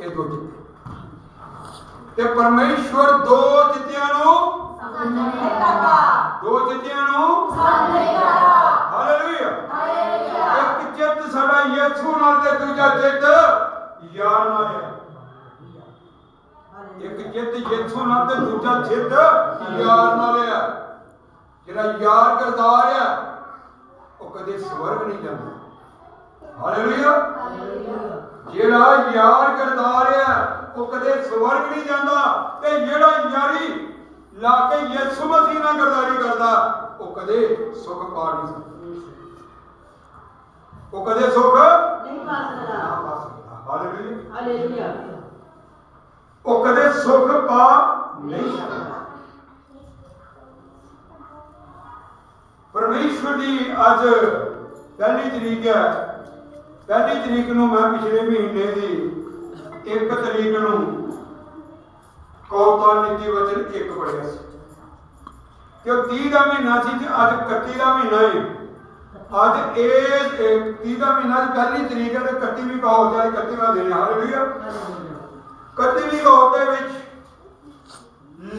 ਇਹ ਦੋ ਚਿੱਤੇ ਤੇ ਪਰਮੇਸ਼ਵਰ ਦੋ ਚਿੱਤਿਆਂ ਨੂੰ ਦੋ ਚਿੱਤਿਆਂ ਨੂੰ ਹਾਲੇਲੂਇਆ ਇੱਕ ਚਿੱਤ ਸਾਡਾ ਯਿਸੂ ਨਾਲ ਤੇ ਦੂਜਾ ਚਿੱਤ ਯਾਰ ਨਾਲ ਹੈ। ਇੱਕ ਚਿੱਤ ਯਿਸੂ ਨਾਲ ਤੇ ਦੂਜਾ ਜਿੱਤ ਯਾਰ ਨਾਲ ਹੈ। ਜਿਹੜਾ ਯਾਰ ਕਰਦਾਰ ਹੈ, ਉਹ ਕਦੇ ਸਵਰਗ ਨਹੀਂ ਜਾਂਦਾ। ਹਾਲੇਲੂਇਆ ਜਿਹੜਾ ਯਾਰ ਕਰਦਾਰ ਹੈ ਉਹ ਕਦੇ ਸਵਰਗ ਨਹੀਂ ਜਾਂਦਾ ਤੇ ਜਿਹੜਾ ਯਾਰੀ ਲਾ ਕੇ ਯਿਸੂ ਮਸੀਹ ਨਾਲ ਗਰਦਾਰੀ ਕਰਦਾ ਉਹ ਕਦੇ ਸੁਖ ਪਾ ਨਹੀਂ ਸਕਦਾ। ਉਹ ਕਦੇ ਸੁਖ ਨਾ ਪਾ ਸਕਦਾ। ਹਾਲੇਲੂਇਆ ਉਹ ਕਦੇ ਸੁਖ ਪਾ ਨਹੀਂ ਸਕਦਾ। ਪਰਮੇਸ਼ਵਰ ਦੀ ਅੱਜ ਪਹਿਲੀ ਤਰੀਕ ਹੈ। ਪਹਿਲੀ ਤਰੀਕ ਨੂੰ ਮੈਂ ਪਿਛਲੇ ਮਹੀਨੇ ਦੀ 1 ਤਰੀਕ ਨੂੰ ਕੌਤਾਨ ਨੀਤੀ ਵਚਨ 1 ਪੜਿਆ ਸੀ। ਕਿ 30 ਦਾ ਮਹੀਨਾ ਸੀ ਤੇ ਅੱਜ 31 ਦਾ ਮਹੀਨਾ ਹੈ ਅੱਜ ਇਹ 30 ਦਾ ਮਹੀਨਾ ਦੀ ਪਹਿਲੀ ਤਰੀਕ ਹੈ ਤੇ 31ਵੀਂ ਕਹੋ ਜਾਏ 31ਵਾਂ ਦਿਨ ਹਾਲੇਲੂਇਆ। 31ਵੀਂ ਕਹੋ ਦੇ ਵਿੱਚ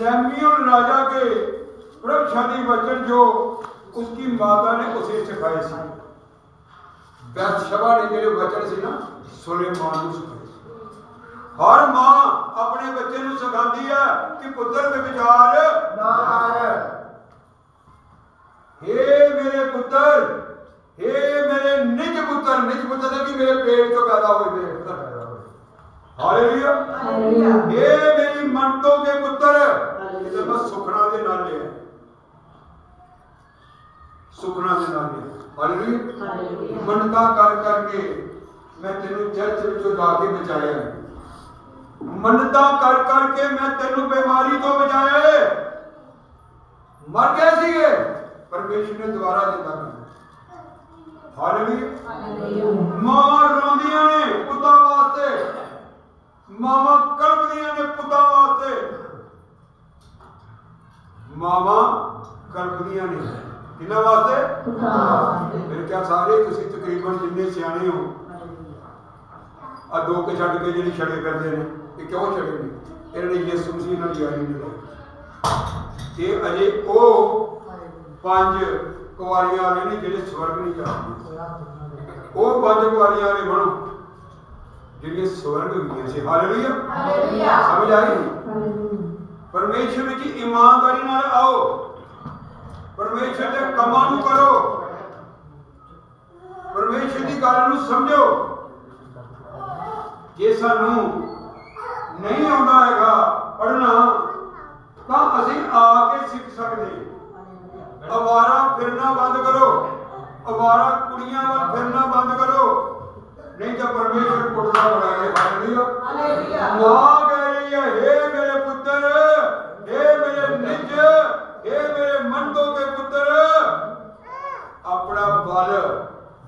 ਲੈਮੀਓਨ ਰਾਜਾ ਕੇ ਪ੍ਰਭਸ਼ਾਲੀ ਵਚਨ ਜੋ ਉਸकी ਮਾਤਾ ਨੇ ਉਸੇ ਸਿਖਾਏ ਸੀ। सी ਬੈਤਸ਼ਬਾ ਨੇ ਜਿਹੜੇ ਵਚਨ ਸੀ ਨਾ ਸੁਲੇਮਾਨ ਨੂੰ ਸਿਖਾਏ ਹਰ ਮਾਂ ਆਪਣੇ ਬੱਚੇ ਨੂੰ ਸਿਖਾਉਂਦੀ ਹੈ ਕਿ ਪੁੱਤਰ ਦੇ ਵਿਚਾਰ ਨਾ ਕਰ ਹੇ ਮੇਰੇ ਪੁੱਤਰ ਹੇ ਮੇਰੇ ਨਿਜ ਪੁੱਤਰ ਨਿਜ ਪੁੱਤਰ ਦਾ ਕਿ ਮੇਰੇ ਪੇਟ ਤੋਂ ਪੈਦਾ ਹੋਏ ਮੇਰੇ ਪੁੱਤਰ ਪੈਦਾ ਹੋਏ। ਹਾਲੇਲੂਇਆ ਇਹ ਮੇਰੀ ਮੰਤੋ ਕੇ ਪੁੱਤਰ ਇਹ ਤਾਂ ਸੁਖਣਾ ਦੇ ਨਾਲ ਲਿਆ ਸੁਖਣਾ ਦੇ ਨਾਲ ਲਿਆ ਹਾਲੇਲੂਇਆ। ਮੰਨਤਾ ਕਰ ਕਰਕੇ ਮੈਂ ਤੈਨੂੰ ਚਰਚ ਵਿੱਚੋਂ ਲਾ ਕੇ ਬਚਾਇਆ। ਮੰਨਤਾ ਕਰ ਕਰਕੇ ਮੈਂ ਤੈਨੂੰ ਬਿਮਾਰੀ ਤੋਂ ਬਚਾਇਆ। ਮਰ ਗਏ ਸੀਗੇ ਪਰਮੇਸ਼ਰ ਨੇ ਦੁਬਾਰਾ ਜਿੰਦਾ ਕਰ ਹਾਲੇਲੂਇਆ। ਮਾਂ ਰੋਂਦੀਆਂ ਨੇ ਪੁੱਤਾਂ ਵਾਸਤੇ। ਮਾਵਾਂ ਕਲਪਦੀਆਂ ਨੇ ਪੁੱਤਾਂ ਵਾਸਤੇ। ਮਾਵਾਂ ਕਲਪਦੀਆਂ ਨੇ। ਕਿਹਨਾਂ ਵਾਸਤੇ? ਮੇਰੇ ਕਿਹਾ ਸਾਰੇ ਤੁਸੀਂ ਤਕਰੀਬਨ ਜਿੰਨੇ ਸਿਆਣੇ ਹੋ ਆ ਦੋ ਕੇ ਛੱਡ ਕੇ ਜਿਹੜੀ ਛੜੇ ਕਰਦੇ ਨੇ ਇਹ ਕਿਉਂ ਛੜੇ ਨੇ? ਇਹਨਾਂ ਨੇ ਯਿਸੂ ਮਸੀਹ ਨਾਲ ਯਾਰੀ ਨਹੀਂ ਇਹ ਅਜੇ ਉਹ ਪੰਜ ਕੁਵਾਰੀਆਂ ਵਾਲੇ ਨੇ ਜਿਹੜੇ ਸਵਰਗ ਨਹੀਂ ਜਾਂਦੇ ਉਹ ਪੰਜ ਕੁਵਾਰੀਆਂ ਵਾਲੇ ਬਣੋ ਜਿਹੜੀਆਂ ਸਵਰਗ ਗਈਆਂ ਸੀ। ਹਾਲੇਲੂਇਆ ਸਮਝ ਆ ਰਹੀ? ਪਰਮੇਸ਼ਰ ਵਿੱਚ ਇਮਾਨਦਾਰੀ ਨਾਲ ਆਓ। ਪਰਮੇਸ਼ਰ ਦੇ ਕੰਮਾਂ ਨੂੰ ਕਰੋ। ਪਰਮੇਸ਼ਰ ਦੀ ਗੱਲ ਨੂੰ ਸਮਝੋ। ਜੇ ਸਾਨੂੰ ਨਹੀਂ ਆਉਂਦਾ ਹੈਗਾ ਪੜਨਾ ਤਾਂ ਅਸੀਂ ਆ ਕੇ ਸਿੱਖ ਸਕਦੇ। ਅਵਾਰਾ ਫਿਰਨਾ ਬੰਦ ਕਰੋ। ਅਵਾਰਾ ਕੁੜੀਆਂ ਵੱਲ ਫਿਰਨਾ ਬੰਦ ਕਰੋ। ਨਹੀਂ ਤਾਂ ਪਰਮੇਸ਼ਰ ਕੁੱਟਦਾ ਬਣਾਏ ਹਾਲੇਲੂਇਆ। ਮਾਂ ਕਹਿ ਰਹੀ ਹੈ हे ਮੇਰੇ ਪੁੱਤਰ हे ਮੇਰੇ ਨਿਜ हे ਮੇਰੇ ਮਨ ਤੋਂ ਕੇ ਪੁੱਤਰ ਆਪਣਾ ਬਲ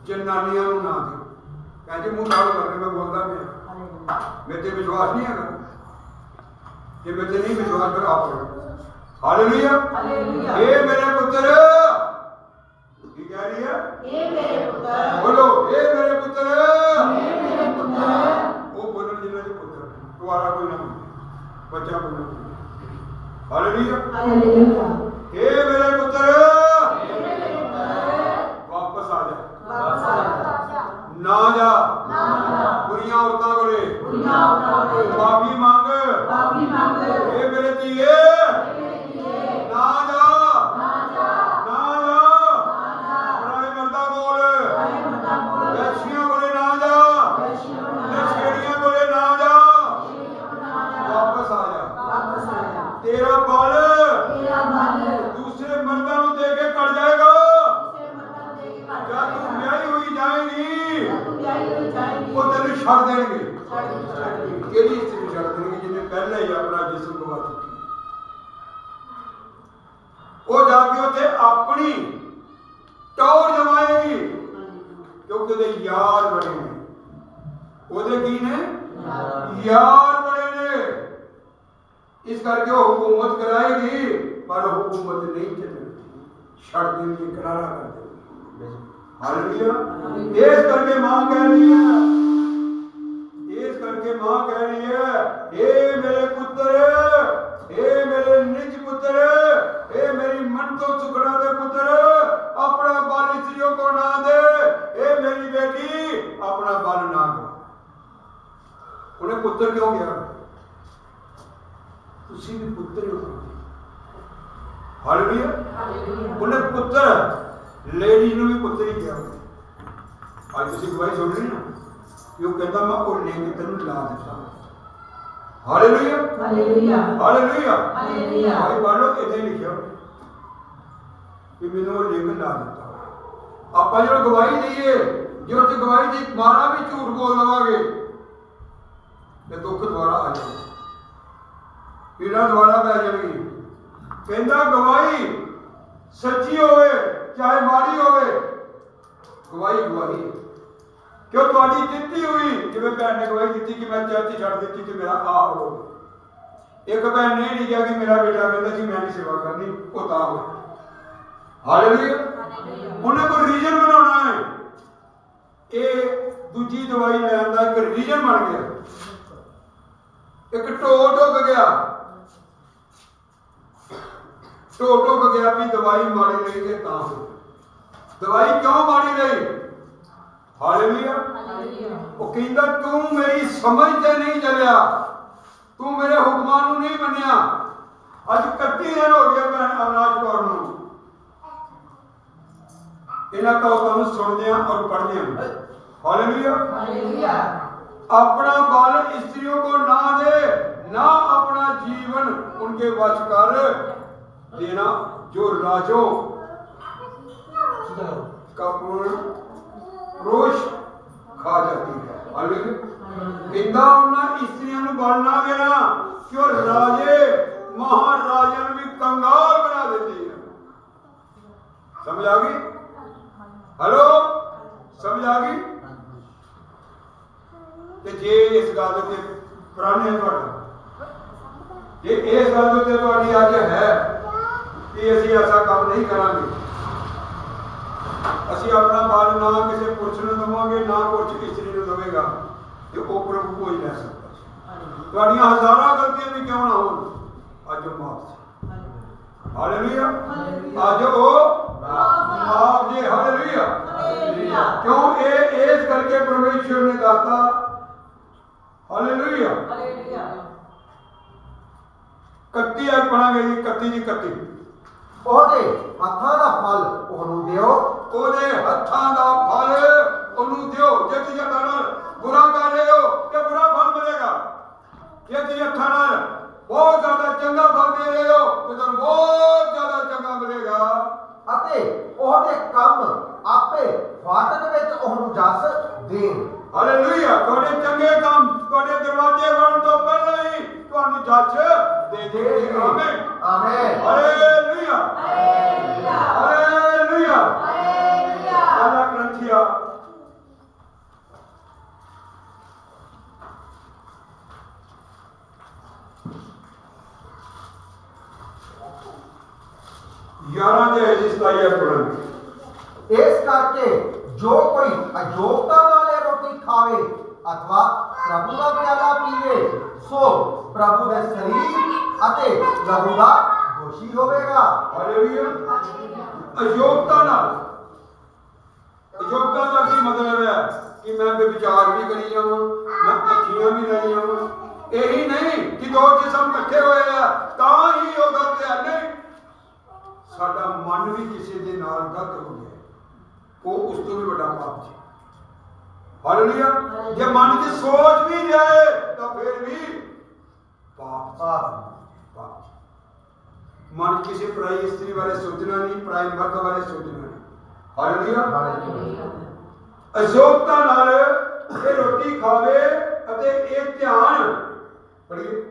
ਜਨਾਨੀਆਂ ਨੂੰ ਨਾ ਦਿਓ ਕਹਿੰਦੇ ਮੂੰਹ ਨਾਲ ਕਰਕੇ ਮੈਂ ਬੋਲਦਾ ਪਿਆ ਮੇਰੇ ਤੇ ਵਿਸ਼ਵਾਸ ਨਹੀਂ ਹੈਗਾ ਜੇ ਮੇਰੇ ਤੇ ਨਹੀਂ ਵਿਸ਼ਵਾਸ ਫਿਰ ਆਪ ਕਰੋ ਹਾਲੇਲੂਇਆ ਇਹ ਮੇਰੇ ਪੁੱਤਰ ਕੀ ਕਹਿ ਰਹੀ ਹੈ ਬੋਲੋ ਇਹ ਮੇਰੇ ਪੁੱਤਰ ਉਹ ਬੋਲਣ ਜਿੰਨਾ ਦੇ ਪੁੱਤਰ ਦੁਆਰਾ ਕੋਈ ਨਾ ਬੋਲੇ ਬੱਚਾ ਬੋਲੇ ਹਾਲੇਲੂਇਆ ਇਹ ਮੇਰੇ ਪੁੱਤਰ ਵਾਪਸ ਆ ਜਾ ਨਾ ਜਾ ਬੁਰੀਆਂ ਔਰਤਾਂ ਕੋਲੇ ਮਾਫੀ ਮੰਗ ਇਹ ਮੇਰੇ ਧੀਏ ਨਾ ਜਾ ਨਾ ਜਾ ਪਰਾਏ ਮਰਦਾਂ ਕੋਲ ਵੈਸ਼ੀਆਂ ਕੋਲੇ ਨਾ ਜਾ ਨਸ਼ੇੜੀਆਂ ਕੋਲੇ ਨਾ ਜਾ ਵਾਪਸ ਆ ਜਾ ਤੇਰਾ ਬਲ ਦੂਸਰੇ ਮਰਦਾਂ ਨੂੰ ਦੇ ਕੇ ਕੱਢ ਜਾਏਗਾ ਜਦ ਤੂੰ ਵਿਆਹੀ ਹੋਈ ਜਾਏਗੀ ਉਹ ਤੈਨੂੰ ਛੱਡ ਦੇਣਗੇ ਕਿਹੜੀ ਇਸਤਰੀ ਛੱਡ ਦੇਣਗੇ ਜਿਹਨੇ ਪਹਿਲਾਂ ਹੀ ਆਪਣਾ ਜਿਸਮ ਗਵਾ ਚੁੱਕੀ ਹੈ? ਉਹ ਜਾ ਕੇ ਉੱਥੇ ਆਪਣੀ ਟੌਰ ਜਮਾਏਗੀ। ਕਿਉਂਕਿ ਉਹਦੇ ਯਾਰ ਬਣੇ ਨੇ। ਉਹਦੇ ਕੀ ਨੇ? ਯਾਰ ਬਣੇ ਨੇ। ਇਸ ਕਰਕੇ ਉਹ ਹਕੂਮਤ ਕਰਾਏਗੀ ਪਰ ਹਕੂਮਤ ਨਹੀਂ ਚੱਲੇਗੀ ਛੱਡ ਦੇਣਗੇ ਕਰਾਰਾ ਕਰ ਦੇਣਗੇ ਹਾਲੇਲੂਇਆ। ਇਸ ਕਰਕੇ ਮਾਂ ਕਹਿ ਰਹੀ ਹੈ ਉਹਨੇ ਕਿਉਂ ਗਿਆ। ਤੁਸੀਂ ਵੀ ਪੁੱਤਰ ਹੋ। ਹਾਲੇਲੂਇਆ। ਉਹਨੇ ਪੁੱਤਰ ਲੇਡੀ ਨੂੰ ਵੀ ਪੁੱਤਰ ਹੀ ਕਿਹਾ। ਅੱਜ ਤੁਸੀਂ ਗਵਾਹੀ ਸੁਣ ਰਹੀ ਨਾ ਕਿ ਉਹ ਕਹਿੰਦਾ ਮੈਂ ਉਹ ਲਿੰਗ ਤੈਨੂੰ ਲਾ ਦਿੱਤਾ। ਹਾਲੇਲੂਇਆ। ਹਾਲੇਲੂਇਆ। ਹਾਲੇਲੂਇਆ। ਹਾਲੇਲੂਇਆ। ਭਾਈ ਲਓ ਇੱਥੇ ਲਿਖਿਆ ਕਿ ਮੈਨੂੰ ਉਹ ਲਿੰਗ ਲਾ ਦਿੱਤਾ। ਆਪਾਂ ਜਦੋਂ ਗਵਾਹੀ ਦਈਏ ਜੇ ਉੱਥੇ ਗਵਾਹੀ ਦੀ ਮਾਰਾ ਵੀ ਝੂਠ ਬੋਲ ਲਵਾਂਗੇ ਤੇ ਦੁੱਖ ਦੁਆਰਾ ਆ ਜਾਏ ਪੀੜਾ ਦੁਆਰਾ ਪੈ ਜਾਣਗੀ ਕਹਿੰਦਾ ਗਵਾਹੀ ਸੱਚੀ ਹੋਵੇ ਚਾਹੇ ਮਾੜੀ ਹੋਵੇ। ਗਵਾਹੀ ਗਵਾਹੀ। ਕਿਉਂ ਤੁਹਾਡੀ ਦਿੱਤੀ ਹੋਈ? ਜਿਵੇਂ ਭੈਣ ਨੇ ਗਵਾਹੀ ਦਿੱਤੀ ਕਿ ਮੈਂ ਚਰਚ ਛੱਡ ਦਿੱਤੀ ਤੇ ਮੇਰਾ ਆ ਹੋ। ਇੱਕ ਭੈਣ ਨੇ ਨਹੀਂ ਕਿਹਾ ਕਿ ਮੇਰਾ ਬੇਟਾ ਕਹਿੰਦਾ ਸੀ ਮੈਂ ਨਹੀਂ ਸੇਵਾ ਕਰਨੀ ਉਹ ਤਾਂ ਹੋ ਹਾਲੇਲੂਇਆ ਉਹਨੇ ਕੋਈ ਰੀਜਨ ਬਣਾਉਣਾ ਹੈ? ਇਹ ਦੂਜੀ ਦਵਾਈ ਲੈਣ ਦਾ ਇੱਕ ਰੀਜਨ ਬਣ ਗਿਆ। ਇੱਕ ਢੋ ਢੁੱਕ ਗਿਆ। ਢੋ ਢੁੱਕ ਗਿਆ ਵੀ ਦਵਾਈ ਮਾੜੀ ਲਈ ਤੇ ਤਾਂ ਦਵਾਈ ਕਿਉਂ ਮਾੜੀ ਲਈ ਹਾਲੇਲੂਇਆ ਉਹ ਕਹਿੰਦਾ, ਤੂੰ ਮੇਰੀ ਸਮਝ ਤੇ ਨਹੀਂ ਚੱਲਿਆ। ਤੂੰ ਮੇਰੇ ਹੁਕਮਾਂ ਨੂੰ ਨਹੀਂ ਮੰਨਿਆ। ਅੱਜ 31 ਦਿਨ ਹੋ ਗਿਆ ਭੈਣ ਅਵਨਾਸ਼ ਕੌਰ ਨੂੰ। ਇਹਨਾਂ ਕਹੋਤਾਂ ਨੂੰ ਸੁਣਦੇ ਆ ਔਰ ਪੜ੍ਹਦੇ ਆ। ਹਾਲੇਲੂਇਆ ਹਾਲੇਲੂਇਆ अपना बल स्त्रियों को ना दे ना अपना जीवन उनके वश कर देना जो राजों का रोष खा जाती है इंदा उन्हें स्त्रियों बल ना देना क्यों राजे महाराजन भी कंगाल बना देती है समझ आ गई हेलो समझ आ गई ਤੇ ਜੇ ਇਸ ਗੱਲ ਤੇ ਪ੍ਰਾਣੇ ਤੁਹਾਡਾ ਜੇ ਇਸ ਗੱਲ ਤੇ ਤੁਹਾਡੀ ਅੱਜ ਹੈ ਕਿ ਅਸੀਂ ਐਸਾ ਕੰਮ ਨਹੀਂ ਕਰਾਂਗੇ। ਅਸੀਂ ਆਪਣਾ ਬਲ ਨਾ ਕਿਸੇ ਪੁਰਸ਼ ਨੂੰ ਦਵਾਂਗੇ ਨਾ ਪੁਰਸ਼ ਇਸਤਰੀ ਨੂੰ ਦਵੇਗਾ ਤੇ ਉਹ ਪ੍ਰਭੂ ਕੋਈ ਲੈ ਸਕਦਾ। ਤੁਹਾਡੀਆਂ ਹਜ਼ਾਰਾਂ ਗਲਤੀਆਂ ਵੀ ਕਿਉਂ ਨਾ ਹੋਣ? ਅੱਜ ਮਾਫ ਹਾਲੇਲੂਇਆ ਅੱਜ ਉਹ ਮਾਫ ਜੀ ਹਾਲੇਲੂਇਆ। ਕਿਉਂ? ਇਹ ਇਸ ਕਰਕੇ ਪਰਮੇਸ਼ਵਰ ਨੇ ਦੱਸਤਾ ਹਾਲੇਲੂਇਆ ਹਾਲੇਲੂਇਆ 31 ਅੱਜ ਪੜਾਂਗੇ ਜੀ 31 ਦੀ 31 ਉਹਦੇ ਹੱਥਾਂ ਦਾ ਫਲ ਉਹਨੂੰ ਦਿਓ। ਉਹਦੇ ਹੱਥਾਂ ਦਾ ਫਲ ਉਹਨੂੰ ਦਿਓ। ਜੇ ਤੁਸੀਂ ਹੱਥਾਂ ਨਾਲ ਬੁਰਾ ਕਰ ਰਹੇ ਹੋ ਤੇ ਬੁਰਾ ਫਲ ਮਿਲੇਗਾ। ਜੇ ਤੁਸੀਂ ਹੱਥਾਂ ਨਾਲ ਬਹੁਤ ਜ਼ਿਆਦਾ ਚੰਗਾ ਫਲ ਦੇ ਰਹੇ ਹੋ ਤੇ ਤੁਹਾਨੂੰ ਬਹੁਤ ਜ਼ਿਆਦਾ ਚੰਗਾ ਮਿਲੇਗਾ। ਅਤੇ ਉਹਦੇ ਕੰਮ ਆਪੇ ਫਾਟਕ ਵਿੱਚ ਉਹਨੂੰ ਜਸ ਦੇਣ। ਹਾਲੇਲੂਇਆ ਤੁਹਾਡੇ ਚੰਗੇ ਕੰਮ ਤੁਹਾਡੇ ਦਰਵਾਜ਼ੇ ਬਣਨ ਤੋਂ ਪਹਿਲਾਂ ਹੀ ਤੁਹਾਨੂੰ ਜੱਜ ਦੇ ਦੇਣਗੇ। Amen amen hallelujah hallelujah hallelujah hallelujah ਅੱਲਾ ਕਰੰਥੀਆ ਯਾਰਾਂ ਦੇ ਹਦੀਸ ਦਾ ਇਹ ਪੜਨ ਇਸ ਕਰਕੇ ਜੋ ਕੋਈ ਅਯੋਗਤਾ ਨਾਲ ਇਹ ਰੋਟੀ ਖਾਵੇ ਅਥਵਾ ਪ੍ਰਭੂ ਦਾ ਪਿਆਲਾ ਪੀਵੇ ਸੋ ਪ੍ਰਭੂ ਦੇ ਸਰੀਰ ਅਤੇ ਲਹੂ ਦਾ ਦੋਸ਼ੀ ਹੋਵੇਗਾ ਹਾਲੇਲੂਇਆ ਅਯੋਗਤਾ ਨਾਲ ਅਯੋਗਤਾ ਦਾ ਕੀ ਮਤਲਬ ਹੈ ਕਿ ਮੈਂ ਵਿਚਾਰ ਵੀ ਕਰੀ ਜਾਵਾਂ ਮੈਂ ਅੱਖੀਆਂ ਵੀ ਲਾਈ ਜਾਵਾਂ ਇਹੀ ਨਹੀਂ ਕਿ ਦੋ ਜਿਸਮ ਇਕੱਠੇ ਹੋਏ ਆ ਤਾਂ ਹੀ ਉਹ ਗਲਤ ਹੈ ਨਹੀਂ ਸਾਡਾ ਮਨ ਵੀ ਕਿਸੇ ਦੇ ਨਾਲ ਗਲਤ ਹੋ ਗਿਆ ਉਹ ਉਸ ਤੋਂ ਵੀ ਵੱਡਾ ਪਾਪ ਹੈ ਹਾਲੇਲੂਇਆ। ਜੇ ਮਨ ਦੀ ਸੋਚ ਵੀ ਜਾਏ ਤਾਂ ਫਿਰ ਵੀ ਪਾਪ ਆਹ ਪਾਪ। ਮਨ ਕਿਸੇ ਪਰਾਈ ਇਸਤਰੀ ਬਾਰੇ ਸੋਚਣਾ ਨਹੀਂ ਪਰਾਈ ਮਰਦ ਬਾਰੇ ਸੋਚਣਾ ਨਹੀਂ। ਹਾਲੇਲੂਇਆ। ਅਯੋਗਤਾ ਨਾਲ ਇਹ ਰੋਟੀ ਖਾਵੇ ਅਤੇ ਇਹ ਧਿਆਨ ਪੜੀਏ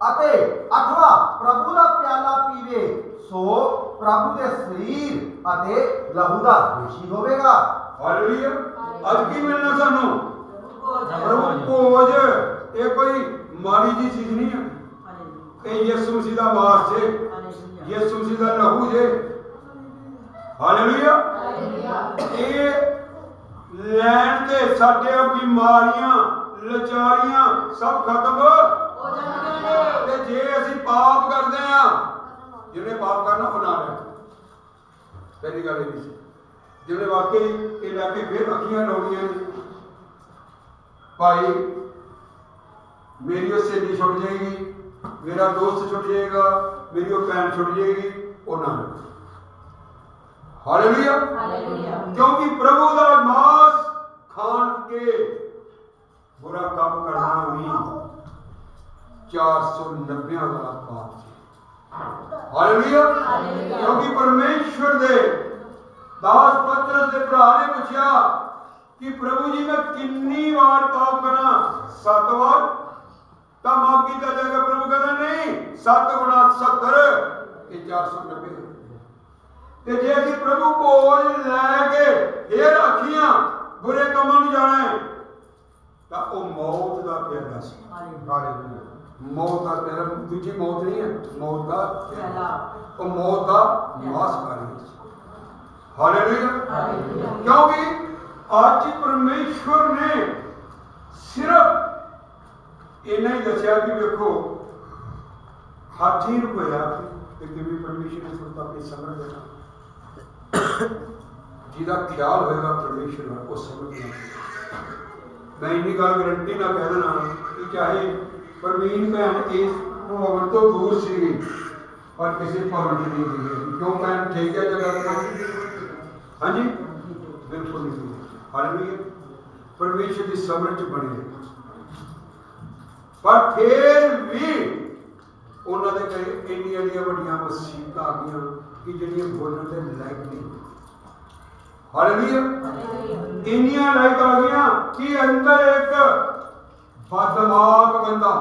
ਅਤੇ ਅਥਵਾ ਪ੍ਰਭੂ ਦਾ ਪਿਆਲਾ ਪੀਵੇ ਸੋ ਪ੍ਰਭੂ ਦੇ ਸਰੀਰ ਅਤੇ ਲਹੂ ਦਾ ਦੋਸ਼ੀ ਹੋਵੇਗਾ। ਹਾਲੇਲੂਇਆ। ਅੱਜ ਕੀ ਮਿਲਣਾ ਸਾਨੂੰ? ਪ੍ਰਭੂ, ਭੋਜ। ਇਹ ਕੋਈ ਮਾੜੀ ਜੀ ਚੀਜ਼ ਨਹੀਂ ਹੈ। ਇਹ ਯਿਸੂ ਮਸੀਹ ਦਾ ਮਾਸ ਜੇ। ਯਿਸੂ ਮਸੀਹ ਦਾ ਲਹੂ ਜੇ। ਹਾਲੇਲੂਇਆ। ਇਹ ਲੈਣ ਤੇ ਸਾਡੀਆਂ ਬਿਮਾਰੀਆਂ, ਲਚਾਰੀਆਂ ਸਭ ਖਤਮ। ਹੋ ਜਾਣਗੇ ਤੇ ਜੇ ਅਸੀਂ ਪਾਪ ਕਰਦੇ ਆ ਜਿਹਨੇ ਪਾਪ ਕਰਨਾ ਉਹ ਨਾ ਲੈ ਪਹਿਲੀ ਗੱਲ ਇਹ ਸੀ। ਜਿਹਨੇ ਵਾਕਈ ਇਹ ਲੈ ਕੇ ਫਿਰ ਅੱਖੀਆਂ ਲਾਉਣੀਆਂ ਨੇ। ਭਾਈ ਮੇਰੀ ਉਹ ਸਹੇਲੀ ਛੁੱਟ ਜਾਏਗੀ ਮੇਰਾ ਦੋਸਤ ਛੁੱਟ ਜਾਏਗਾ ਮੇਰੀ ਉਹ ਭੈਣ ਛੁੱਟ ਜਾਏਗੀ ਉਹ ਨਾ ਹਾਲੇਲੂਇਆ ਕਿਉਂਕਿ ਪ੍ਰਭੂ ਦਾ ਮਾਸ ਖਾਣ ਕੇ ਬੁਰਾ ਕੰਮ ਕਰਨਾ ਵੀ 490 ਵਾਲਾ ਪਾਪ ਹਾਲੇਲੂਇਆ। ਕਿਉਂਕਿ ਪਰਮੇਸ਼ਵਰ ਦੇ ਦਾਸ ਪਤਰਸ ਦੇ ਭਰਾ ਨੇ ਪੁੱਛਿਆ ਕਿ ਪ੍ਰਭੂ ਜੀ ਮੈਂ ਕਿੰਨੀ ਵਾਰ ਪਾਪ ਕਰਾਂ ਸੱਤ ਵਾਰ ਤਾਂ ਮਾਫ ਕੀਤਾ ਜਾਏਗਾ ਪ੍ਰਭੂ ਕਹਿੰਦਾ ਨਹੀਂ 7 ਗੁਣਾ 70 ਇਹ 490 ਤੇ ਜੇ ਅਸੀਂ ਪ੍ਰਭੂ ਕੋਲ ਲੈ ਕੇ ਫੇਰ ਅੱਖੀਆਂ ਬੁਰੇ ਕੰਮਾਂ ਨੂੰ ਜਾਣਾ ਹੈ, ਤਾਂ ਉਹ ਮੌਤ ਦਾ ਪਿਆਲਾ ਸੀ ਹਾਲੇਲੂਇਆ ਮੌਤ ਦਾ ਪਿਆਲਾ ਦੂਜੀ ਮੌਤ ਨਹੀਂ ਹੈ ਮੌਤ ਦਾ ਪਿਆਲਾ ਪਹਿਲਾ ਉਹ ਮੌਤ ਦਾ ਮਾਸ ਕਾਰਨ ਸੀ ਹਾਲੇਲੂਇਆ ਹਾਲੇਲੂਇਆ ਕਿਉਂਕਿ ਅੱਜ ਪਰਮੇਸ਼ਵਰ ਨੇ ਸਿਰਫ ਇਹਨਾਂ ਹੀ ਦੱਸਿਆ ਕਿ ਵੇਖੋ ਹਾਥੀ ਨੂੰ ਹੋਇਆ ਕਿ ਕਿਵੇਂ ਪਰਮੇਸ਼ਵਰ ਨੇ ਸੁਣਤਾ ਆਪਣੀ ਸਮਝ ਦੇਣਾ ਜਿਹਦਾ ਖਿਆਲ ਹੋਏਗਾ ਪਰਮੇਸ਼ਵਰ ਦਾ ਉਹ ਸਮਝਣਾ ਮੈਂ ਇੰਨੀ ਗੱਲ ਗਰੰਟੀ ਨਾਲ ਕਹਿ ਦੇਣਾ ਕਿ ਚਾਹੇ ਪ੍ਰਵੀਨ ਭੈਣ ਇਸ ਭਵਨ ਤੋਂ ਦੂਰ ਸੀ ਪਰ ਕਿਸੇ ਭਵਨ 'ਚ ਨਹੀਂ ਸੀ ਕਿਉਂ ਭੈਣ ਠੀਕ ਹੈ ਜਗ੍ਹਾ ਤੇ ਹਾਂਜੀ? ਬਿਲਕੁਲ ਨਹੀਂ ਸੀ ਹਾਲੇਲੂਇਆ ਪਰਮੇਸ਼ਰ ਦੀ ਸਮਝ 'ਚ ਬਣੇ ਪਰ ਫਿਰ ਵੀ ਉਹਨਾਂ ਦੇ ਘਰੇ ਇੰਨੀਆਂ ਇੰਨੀਆਂ ਵੱਡੀਆਂ ਮੁਸੀਬਤਾਂ ਆ ਗਈਆਂ ਕਿ ਜਿਹੜੀਆਂ ਬੋਲਣ ਦੇ ਲਾਇਕ ਨਹੀਂ। ਹਾਲੇਲੂਇਆ ਇੰਨੀਆਂ ਲਾਇਕ ਆ ਗਈਆਂ ਕਿ ਅੰਦਰ ਇੱਕ ਬਦਮਾਗ ਬੰਦਾ,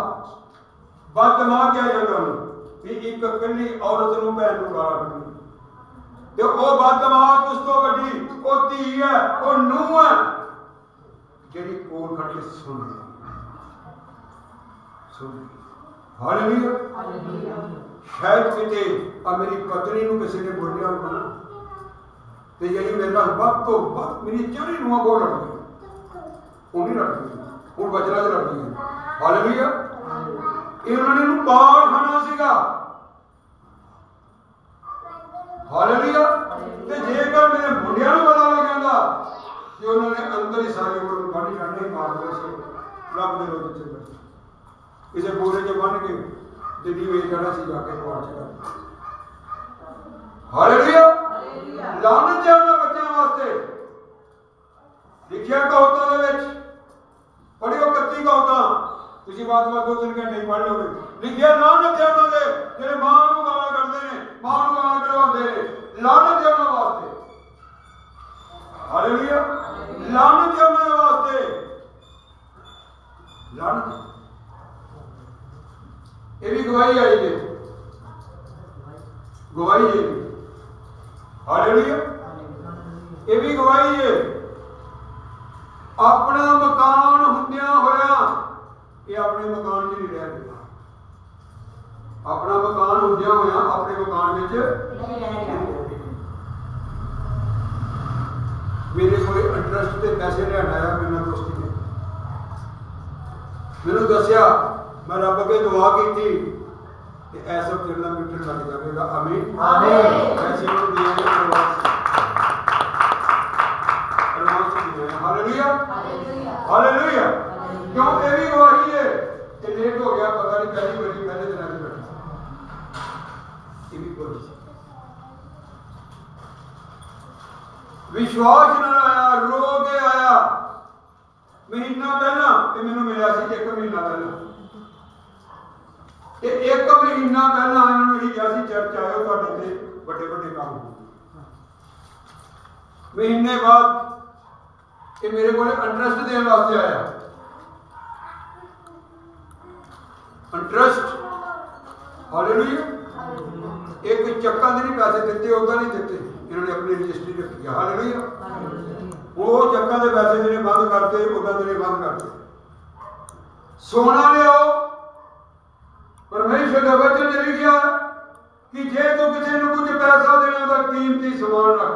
ਬਦਮਾਗ ਕਿਹਾ ਜਾਂਦਾ ਉਹਨੂੰ, ਵੀ ਇੱਕ ਇਕੱਲੀ ਔਰਤ ਨੂੰ ਭੈਣ ਨੂੰ ਗਾਲਾਂ ਕੱਢਣੀ ਤੇ ਉਹ ਬਦਮਾਗ ਉਸ ਤੋਂ ਵੱਡੀ ਉਹ ਧੀ ਹੈ ਉਹ ਨੂੰਹ ਹੈ ਜਿਹੜੀ ਕੋਲ ਖੜ ਕੇ ਸੁਣਦੀ ਸੁਣਦੀ ਹਾਲੇਲੂਇਆ। ਹਾਲੇਲੂਇਆ। ਸ਼ਾਇਦ ਕਿਤੇ ਆ ਮੇਰੀ ਪਤਨੀ ਨੂੰ ਕਿਸੇ ਨੇ ਬੋਲਿਆ ਹੋਣਾ ਤੇ ਜਿਹੜੀ ਮੇਰੇ ਨਾਲ ਵੱਧ ਤੋਂ ਵੱਧ ਮੇਰੀ ਚਾਰੀ ਨੂੰ ਬੋਲ ਲੜਦੀ ਉਹ ਨਹੀਂ ਲੜਦੀ ਹੁਣ ਬਜਰਾ ਚ ਲੜਦੀ ਹੈ ਹਾਲੇਲੂਇਆ। ਇਹ ਉਹਨਾਂ ਨੇ ਇਹਨੂੰ ਪਾੜ ਖਾਣਾ ਸੀਗਾ। ਹਾਲੇਲੂਇਆ ਤੇ ਜੇਕਰ ਮੇਰੇ ਮੁੰਡਿਆਂ ਨੂੰ ਪਤਾ ਲੱਗ ਜਾਂਦਾ ਕਿ ਉਹਨਾਂ ਨੇ ਅੰਦਰ ਹੀ ਸਾਰੀ ਉਮਰ ਨੂੰ ਬਾਣੀ ਛੱਡਣੀ ਸੀ ਰੱਬ ਦੇ ਰੋਜ਼ ਚ ਕਿਸੇ ਬੋਰੇ 'ਚ ਬੰਨ ਕੇ ਦਿੱਲੀ ਵੇਚ ਜਾਣਾ ਸੀ, ਜਾ ਕੇ ਪਹੁੰਚ ਗਿਆ ਹਾਲੇਲੂਇਆ! ਲਾਨਤ ਹੈ ਉਹਨਾਂ ਬੱਚਿਆਂ ਵਾਸਤੇ। ਲਿਖਿਆ ਕਹੋਤਾਂ ਦੇ ਵਿੱਚ ਪੜਿਓ ਕੱਤੀ ਕਹੋਤਾਂ ਤੁਸੀਂ ਬਾਤ ਬਾਤ ਦੋ ਤਿੰਨ ਘੰਟੇ ਹੀ ਪੜ੍ਹ ਲਓਗੇ। ਲਿਖਿਆ ਲਾਨਤ ਹੈ ਉਹਨਾਂ ਦੇ, ਜਿਹੜੇ ਮਾਂ ਨੂੰ ਗਾਲਾਂ ਕੱਢਦੇ ਨੇ, ਮਾਂ ਨੂੰ ਗਾਲਾਂ ਕਢਵਾਉਂਦੇ ਨੇ ਲਾਨਤ ਹੈ ਉਹਨਾਂ ਵਾਸਤੇ। ਹਾਲੇਲੂਇਆ ਲਾਨਤ ਹੈ ਉਹਨਾਂ ਦੇ ਵਾਸਤੇ। ਲਾਨਤ ਹੈ। ਇਹ ਵੀ ਗਵਾਹੀ ਆਈ ਜੇ ਗਵਾਹੀ ਹੈ। ਹਾਲੇਲੂਇਆ ਇਹ ਵੀ ਗਵਾਹੀ ਆਪਣਾ ਮਕਾਨ ਹੁੰਦਿਆਂ ਹੋਇਆ ਇਹ ਆਪਣੇ ਮਕਾਨ 'ਚ ਨਹੀਂ ਰਹਿ ਰਿਹਾ ਆਪਣਾ ਮਕਾਨ ਹੁੰਦਿਆਂ ਹੋਇਆ ਆਪਣੇ ਮਕਾਨ ਵਿੱਚ ਨਹੀਂ ਰਹਿ ਗਿਆ ਮੇਰੇ ਕੋਲੇ ਇੰਟਰਸਟ ਤੇ ਪੈਸੇ ਲੈਣ ਆਇਆ ਮੇਰੇ ਨਾਲ ਦੋਸਤੀ ਨੇ ਮੈਨੂੰ ਦੱਸਿਆ ਮੈਂ ਰੱਬ ਅੱਗੇ ਦੁਆ ਕੀਤੀ ਕਿ ਐਸਾ ਕਿਰਨਾ ਮਿੱਟਣ ਲੱਗ ਜਾਵੇਗਾ ਆਮੀਨ ਆਮੀਨ। ਪੈਸੇ ਨੂੰ ਦਿਏ ਪ੍ਰਵਾਸ ਪ੍ਰਵਾਸ ਦਿਏ ਹਾਲੇਲੂਇਆ ਹਾਲੇਲੂਇਆ ਹਾਲੇਲੂਇਆ ਕਿਉਂ ਇਹ ਵੀ ਗਵਾਹੀ ਹੈ ਕਿ ਲੇਟ ਹੋ ਗਿਆ ਪਤਾ ਨਹੀਂ ਪਹਿਲੀ ਵਾਰੀ ਪਹਿਲੇ ਦਿਨਾਂ 'ਚ ਬੈਠਾ ਇਹ ਵੀ ਗਵਾਹੀ ਸੀ ਵਿਸ਼ਵਾਸ ਨਾਲ ਆਇਆ ਰੋ ਕੇ ਆਇਆ। ਮਹੀਨਾ ਪਹਿਲਾਂ ਤੇ ਮੈਨੂੰ ਮਿਲਿਆ ਸੀ ਇੱਕ ਮਹੀਨਾ ਪਹਿਲਾਂ। ਤੇ ਇੱਕ ਮਹੀਨਾ ਪਹਿਲਾਂ ਇਹਨਾਂ ਨੂੰ ਇਹੀ ਕਿਹਾ ਸੀ ਚਰਚ ਆਇਓ ਤੁਹਾਡੇ ਤੇ ਵੱਡੇ ਵੱਡੇ ਕੰਮ ਮਹੀਨੇ ਬਾਅਦ ਇਹ ਮੇਰੇ ਕੋਲ ਇੰਟਰਸਟ ਦੇਣ ਵਾਸਤੇ ਆਇਆ। ਇੰਟਰਸਟ ਹਾਲੇਲੂਇਆ ਇੱਕ ਚੱਕਾਂ ਦੇ ਨਹੀਂ ਪੈਸੇ ਦਿੱਤੇ ਉਹਦਾ ਨਹੀਂ ਦਿੱਤੇ। ਇਹਨਾਂ ਨੇ ਆਪਣੀ ਰਜਿਸਟਰੀ ਵਿੱਚ ਜਹਾ ਲੜੀ ਆ। ਉਹ ਚੱਕਾਂ ਦੇ ਪੈਸੇ ਜਿਹੜੇ ਬੰਦ ਕਰਤੇ ਉਹਦਾ ਜਿਹੜੇ ਬੰਦ ਕਰਤੇ। ਸੋਨਾ ਲਿਓ ਪਰਮੇਸ਼ਰ ਦੇ ਵਚਨ ਚ ਲਿਖਿਆ ਕਿ ਜੇ ਤੂੰ ਕਿਸੇ ਨੂੰ ਕੁਝ ਪੈਸਾ ਦੇਣਾ ਤਾਂ ਕੀਮਤੀ ਸਮਾਨ ਰੱਖ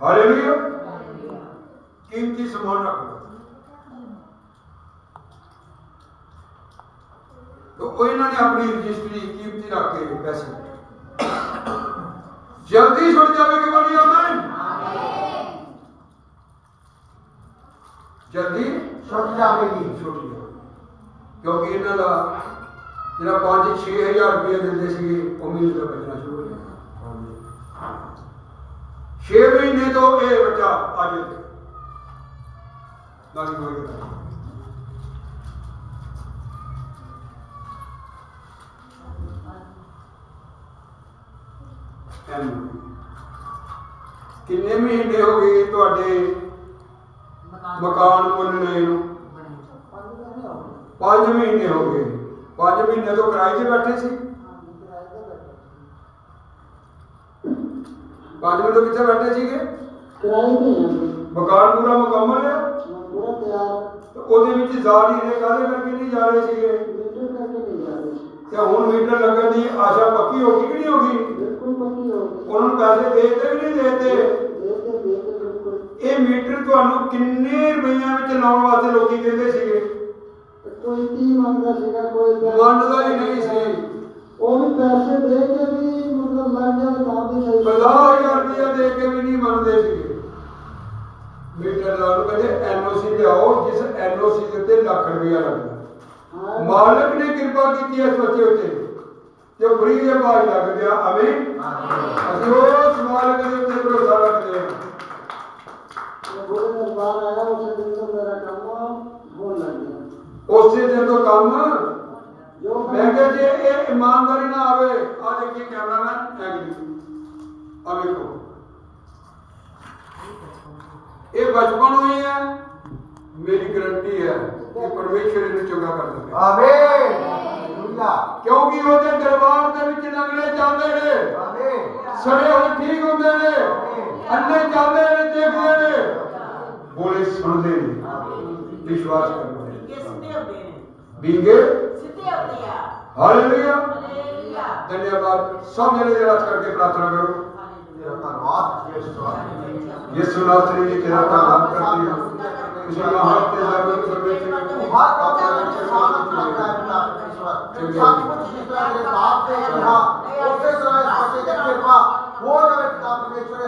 ਹਾਲੇਲੂਇਆ ਕੀਮਤੀ ਸਮਾਨ ਰੱਖ ਤੋ ਉਹ ਇਹਨਾਂ ਨੇ ਆਪਣੀ ਰਜਿਸਟਰੀ ਕੀਮਤੀ ਰੱਖ ਕੇ ਪੈਸੇ। ਜਲਦੀ ਛੁੱਟ ਜਾਵੇਗੀ ਬੜੀ ਆਮਨ ਜਲਦੀ ਛੁੱਟ ਜਾਵੇਗੀ ਛੁੱਟ ਜਾਵੇਗੀ ਕਿਉਂਕਿ ਇਹਨਾਂ ਦਾ ਜਿਹੜਾ 5-6000 ਰੁਪਏ ਦਿੰਦੇ ਸੀਗੇ, ਉਹ ਮਹੀਨੇ ਤੋਂ ਬਚਣਾ ਸ਼ੁਰੂ ਹੋ ਗਿਆ 6 ਮਹੀਨੇ ਤੋਂ ਇਹ ਬੱਚਾ ਅੱਜ ਨਾਲੀ ਹੋ ਗਿਆ ਐਮ। ਕਿੰਨੇ ਮਹੀਨੇ ਹੋ ਗਏ ਤੁਹਾਡੇ ਮਕਾਨ ਮੁੱਲਣੇ ਨੂੰ? 5 ਮਹੀਨੇ ਹੋ ਗਏ। 5 ਮਹੀਨੇ ਤੋਂ ਕਿਰਾਏ ਤੇ ਬੈਠੇ ਸੀ? 5 ਮਹੀਨੇ ਤੋਂ ਕਿੱਥੇ ਬੈਠੇ ਸੀਗੇ? ਕਿਰਾਏ ਤੇ ਮਕਾਨ ਪੂਰਾ ਮੁਕੰਮਲ ਹੈ ਪੂਰਾ ਤਿਆਰ। ਉਹਦੇ ਵਿੱਚ ਜ਼ਾਰੀ ਨੇ ਕਾਹਦੇ ਕਰਕੇ ਨਹੀਂ ਜਾ ਰਹੇ ਸੀਗੇ? ਤੇ ਹੁਣ ਮੀਟਰ ਲੱਗਣ ਦੀ ਆਸ਼ਾ ਪੱਕੀ ਹੋ ਗਈ ਕਿ ਨਹੀਂ ਹੋ ਗਈ? ਬਿਲਕੁਲ ਪੱਕੀ ਹੋ ਗਈ। ਉਹਨਾਂ ਨੂੰ ਪੈਸੇ ਦੇ ਦਿੱਤੇ ਕਿ ਨਹੀਂ ਦਿੱਤੇ? ਇਹ ਮੀਟਰ ਤੁਹਾਨੂੰ ਕਿੰਨੇ ਰੁਪਈਆਂ ਵਿੱਚ ਲਾਉਣ ਵਾਸਤੇ ਲੋਕੀ ਕਹਿੰਦੇ ਸੀਗੇ? ਕੋਈ ਕੀ ਮੰਗਦਾ ਸੀਗਾ ਕੋਈ ਮੰਨਦਾ ਹੀ ਨਹੀਂ ਸੀ। ਉਹ ਵੀ ਪੈਸੇ ਦੇ ਕੇ ਵੀ ਮਤਲਬ ਲੱਗ ਜਾਵੇ ਤਾਂ ਵੀ ਸਹੀ 50000 ਰੁਪਇਆ ਦੇ ਕੇ ਵੀ ਨਹੀਂ ਮੰਨਦੇ ਸੀਗੇ। ਮੀਟਰ ਲਾ ਨੂੰ ਕਹਿੰਦੇ ਐਨਓਸੀ ਲਿਆਓ ਜਿਸ ਐਨਓਸੀ ਦੇ ਉੱਤੇ ਲੱਖ ਰੁਪਇਆ ਲੱਗਦਾ। ਮਾਲਕ ਨੇ ਕਿਰਪਾ ਕੀਤੀ ਇਸ ਬੱਚੇ ਉੱਤੇ। ਜੋ ਫਰੀ ਦੇ ਭਾਗ ਲੱਗ ਗਿਆ ਆਮੀਨ। ਅਸੀਂ ਉਸ ਮਾਲਕ ਦੇ ਉੱਤੇ ਭਰੋਸਾ ਰੱਖਦੇ ਹਾਂ। ਬੋਲੇ ਦਰਬਾਰ ਆਇਆ ਉਸੇ ਦਿਨ ਤੋਂ ਮੇਰਾ ਕੰਮ ਹੋਣ ਲੱਗ ਗਿਆ ਉਸੇ ਦਿਨ ਤੋਂ ਕੰਮ ਮੈਂ ਕਿਹਾ ਜੇ ਇਹ ਇਮਾਨਦਾਰੀ ਨਾ ਆਵੇ ਆ ਦੇਖੀਏ ਕੈਮਰਾਮੈਨ ਐਗਰੀ ਆ ਵੇਖੋ। ਇਹ ਬਚਪਨ ਹੋਈ ਹੈ। ਮੇਰੀ ਗਰੰਟੀ ਹੈ ਕਿ ਪਰਮੇਸ਼ਰ ਇਹਨੂੰ ਚੰਗਾ ਕਰ ਦੇਗਾ ਆਮੀਨ ਹਾਲੇਲੂਇਆ ਕਿਉਂਕਿ ਉਹਦੇ ਦਰਬਾਰ ਦੇ ਵਿੱਚ ਲੰਗੜੇ ਚੱਲਦੇ ਨੇ ਆਮੀਨ ਸੜੇ ਹੋਏ ਠੀਕ ਹੁੰਦੇ ਨੇ ਅੰਨੇ ਚੱਲਦੇ ਨੇ ਦੇਖਦੇ ਨੇ ਬੋਲੇ ਸੁਣਦੇ ਨੇ ਵਿਸ਼ਵਾਸ ਕਰਦੇ ਨੇ ਸਿੱਧੇ ਹੁੰਦੇ ਨੇ ਬਿੰਗੇ ਸਿੱਧੇ ਹੁੰਦੇ ਆ ਹਾਲੇਲੂਇਆ ਹਾਲੇਲੂਇਆ ਧੰਨਵਾਦ ਸਭ ਜਣੇ ਜਰਾ ਕਰਕੇ ਪ੍ਰਾਰਥਨਾ ਕਰੋ ਤੇਰਾ ਧੰਨਵਾਦ ਯਿਸੂ ਯਿਸੂ ਨਾਸਰੀ ਜੀ ਤੇਰਾ ਧੰਨਵਾਦ ਕਰਦੀ ਹਾਂ ਤੁਸੀਂ ਮਹਾਨ ਤੇ ਜ਼ਬਰ ਪਰਮੇਸ਼ਰ ਤੂੰ ਹਰ ਕੰਮ ਦੇ ਵਿੱਚ ਸਾਥ ਦਿੱਤਾ ਹੈ ਪਿਤਾ ਈਸ਼ਵਰ ਸੱਚਮੁੱਚ ਜਿਸ ਤਰ੍ਹਾਂ ਦੇ ਬਾਪ ਦੇ ਕਿਹਾ ਉਸੇ ਤਰ੍ਹਾਂ ਇਸ ਬੱਚੇ ਦੀ ਕਿਰਪਾ ਹੋ ਜਾਵੇ ਪਿਤਾ ਪਰਮੇਸ਼ਵਰ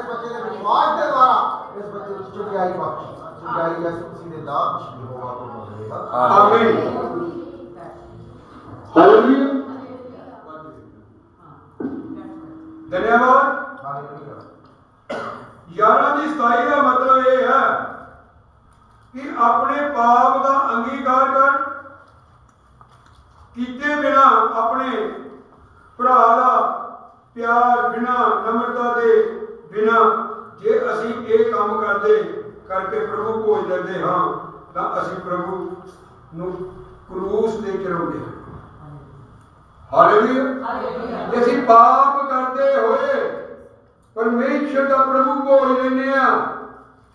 ਕਿ ਆਪਣੇ ਪਾਪ ਦਾ ਅੰਗੀਕਾਰ ਕਰ। ਕੀਤੇ ਬਿਨਾ ਆਪਣੇ ਭਰਾ ਦਾ ਪਿਆਰ ਬਿਨਾ ਨਮਰਤਾ ਦੇ ਬਿਨਾ ਜੇ ਅਸੀਂ ਇਹ ਕੰਮ ਕਰਦੇ ਕਰਕੇ ਪ੍ਰਭੂ ਭੋਜ ਲੈਂਦੇ ਹਾਂ ਤਾਂ ਅਸੀਂ ਪ੍ਰਭੂ ਨੂੰ ਕਰੂਸ ਤੇ ਚੜਾਉਂਦੇ ਹਾਂ। ਹਾਲੇਲੂਇਆ ਜੇ ਅਸੀਂ ਪਾਪ ਕਰਦੇ ਹੋਏ ਪਰਮੇਸ਼ਰ ਦਾ ਪ੍ਰਭੂ ਭੋਜ ਲੈਂਦੇ ਆ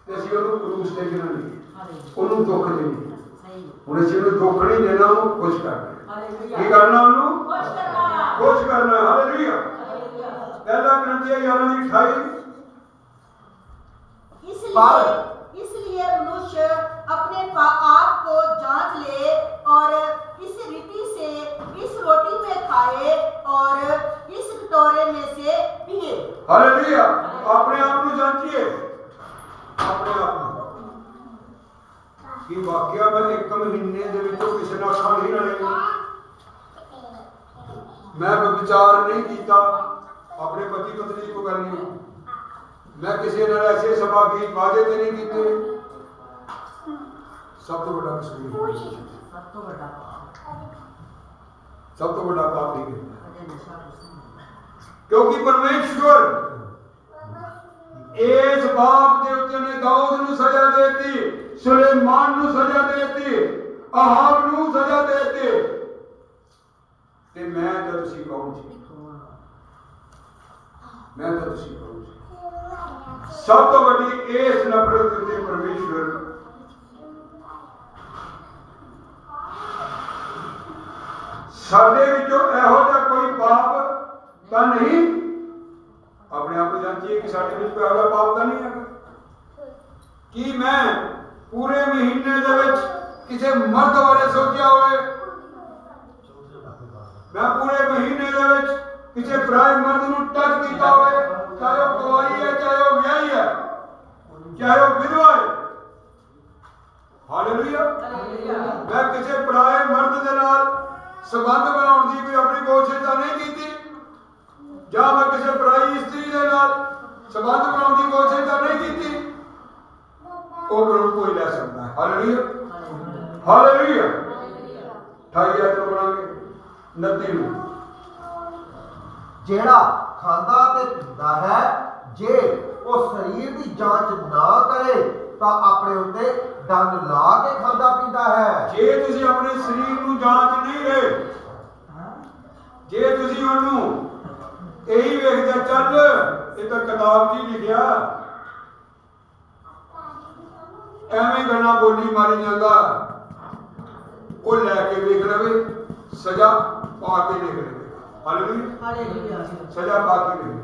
ਤੇ ਅਸੀਂ ਉਹਨੂੰ ਕਰੂਸ ਤੇ ਗਿਣਾਂਗੇ ਉਹਨੂੰ ਦੁੱਖ ਦੇਣੀ ਸਹੀ ਹੁਣ ਅਸੀਂ ਉਹਨੂੰ ਦੁੱਖ ਨਹੀਂ ਦੇਣਾ ਉਹਨੂੰ ਖੁਸ਼ ਕਰਨਾ ਹਾਲੇਲੂਇਆ ਕੀ ਕਰਨਾ ਉਹਨੂੰ ਖੁਸ਼ ਕਰਨਾ ਖੁਸ਼ ਕਰਨਾ ਹਾਲੇਲੂਇਆ ਹਾਲੇਲੂਇਆ ਪਹਿਲਾ ਗ੍ਰੰਥੀ 11 ਦੀ 28 इसलिए इसलिए मनुष्य अपने पा- आप को जांच ले और इस रीति से इस रोटी में खाए और इस कटोरे में से पिए ਹਾਲੇਲੂਇਆ ਆਪਣੇ ਆਪ ਨੂੰ ਜਾਂਚੀਏ ਆਪਣੇ ਆਪ ਨੂੰ ਕੀ ਵਾਕਿਆ ਮੈਂ ਇੱਕ ਮਹੀਨੇ ਦੇ ਵਿੱਚੋਂ ਕਿਸੇ ਨਾਲ ਅੱਖਾਂ ਨਹੀਂ ਰਲੀਆਂ ਮੈਂ ਕੋਈ ਵਿਚਾਰ ਨਹੀਂ ਕੀਤਾ ਆਪਣੇ ਪਤੀ ਪਤਨੀ ਕੋ ਕਰਨੀ ਮੈਂ ਕਿਸੇ ਨਾਲ ਐਸੇ ਸਭਾਗੀ ਵਾਅਦੇ ਤੇ ਨਹੀਂ ਕੀਤੇ ਸਭ ਤੋਂ ਵੱਡਾ ਕਸੂਰ ਸਭ ਤੋਂ ਵੱਡਾ ਪਾਪ ਸਭ ਤੋਂ ਵੱਡਾ ਪਾਪ ਨਹੀਂ ਕੀਤਾ ਕਦੇ ਨਸ਼ਾ ਕੁਛ ਨਹੀਂ ਕਿਉਂਕਿ ਪਰਮੇਸ਼ਵਰ ਇਸ ਬਾਪ ਦੇ ਉੱਤੇ ਨੇ ਦਾਊਦ ਨੂੰ ਸਜ਼ਾ ਦੇਤੀ, ਸੁਲੇਮਾਨ ਨੂੰ ਸਜ਼ਾ ਦੇਤੀ ਆਹਾਬ ਨੂੰ ਸਜ਼ਾ ਦੇਤੀ। ਤੇ ਮੈਂ ਤਾਂ ਤੁਸੀਂ ਕੌਣ ਜੀ ਮੈਂ ਤਾਂ ਤੁਸੀਂ ਕੌਣ ਜੀ ਸਭ ਤੋਂ ਵੱਡੀ ਇਸ ਨਫ਼ਰਤ ਉੱਤੇ ਪਰਮੇਸ਼ਵਰ ਸਾਡੇ ਵਿੱਚੋਂ ਇਹੋ ਜਿਹਾ ਕੋਈ ਪਾਪ ਤਾਂ ਨਹੀਂ? ਆਪਣੇ ਆਪ ਨੂੰ ਜਾਂਚੀਏ ਕਿ ਸਾਡੇ ਵਿੱਚ ਕੋਈ ਜਿਹਾ ਪਾਪ ਤਾਂ ਨਹੀਂ ਹੈਗਾ। ਕੀ ਮੈਂ ਪੂਰੇ ਮਹੀਨੇ ਦੇ ਵਿੱਚ ਕਿਸੇ ਮਰਦ ਬਾਰੇ ਸੋਚਿਆ ਹੋਵੇ? ਮੈਂ ਪੂਰੇ ਮਹੀਨੇ ਦੇ ਵਿੱਚ ਕਿਸੇ ਪਰਾਏ ਮਰਦ ਨੂੰ ਟੱਚ ਕੀਤਾ ਹੋਵੇ ਚਾਹੇ ਉਹ ਕੁਆਰੀ ਹੈ ਚਾਹੇ ਉਹ ਵਿਆਹੀ ਹੈ ਚਾਹੇ ਉਹ ਵਿਧਵਾ ਹੈ। ਹਾਲੇਲੂਇਆ ਮੈਂ ਕਿਸੇ ਪਰਾਏ ਮਰਦ ਦੇ ਨਾਲ ਸੰਬੰਧ ਬਣਾਉਣ ਦੀ ਕੋਈ ਆਪਣੀ ਕੋਸ਼ਿਸ਼ ਤਾਂ ਨਹੀਂ ਕੀਤੀ। ਜਾਂ ਮੈਂ ਕਿਸੇ ਪਰਾਈ ਇਸਤਰੀ ਦੇ ਨਾਲ ਸੰਬੰਧ ਬਣਾਉਣ ਦੀ ਕੋਸ਼ਿਸ਼ ਤਾਂ ਨਹੀਂ ਕੀਤੀ। ਉਹ ਪ੍ਰਭੂ ਕੋਈ ਲੈ ਸਕਦਾ ਹੈ। ਹਾਲੇਲੂਇਆ ਹਾਲੇਲੂਇਆ 28 ਆਇਤ ਨੂੰ ਪੜਾਂਗੇ 29 ਨੂੰ। ਜਿਹੜਾ ਖਾਂਦਾ ਤੇ ਪੀਂਦਾ ਹੈ ਜੇ ਉਹ ਸਰੀਰ ਦੀ ਜਾਂਚ ਨਾ ਕਰੇ ਤਾਂ ਆਪਣੇ ਉੱਤੇ ਦੰਡ ਲਾ ਕੇ ਖਾਂਦਾ ਪੀਂਦਾ ਹੈ। ਜੇ ਤੁਸੀਂ ਆਪਣੇ ਸਰੀਰ ਨੂੰ ਜਾਂਚ ਨਹੀਂ ਰਹੇ ਜੇ ਤੁਸੀਂ ਉਹਨੂੰ ਇਹੀ ਵੇਖਦੇ ਚੱਲ ਇਹ ਤਾਂ ਕਿਤਾਬ 'ਚ ਹੀ ਲਿਖਿਆ। ਐਵੇਂ ਗੱਲਾਂ ਬੋਲੀ ਮਾਰੀ ਜਾਂਦਾ। ਉਹ ਲੈ ਕੇ ਵੇਖ ਲਵੇ ਸਜ਼ਾ ਪਾ ਕੇ ਦੇਖ ਲਵੇ। ਹਾਲੇਲੂਇਆ ਹਾਲੇਲੂਇਆ ਸਜ਼ਾ ਪਾ ਕੇ ਦੇਖ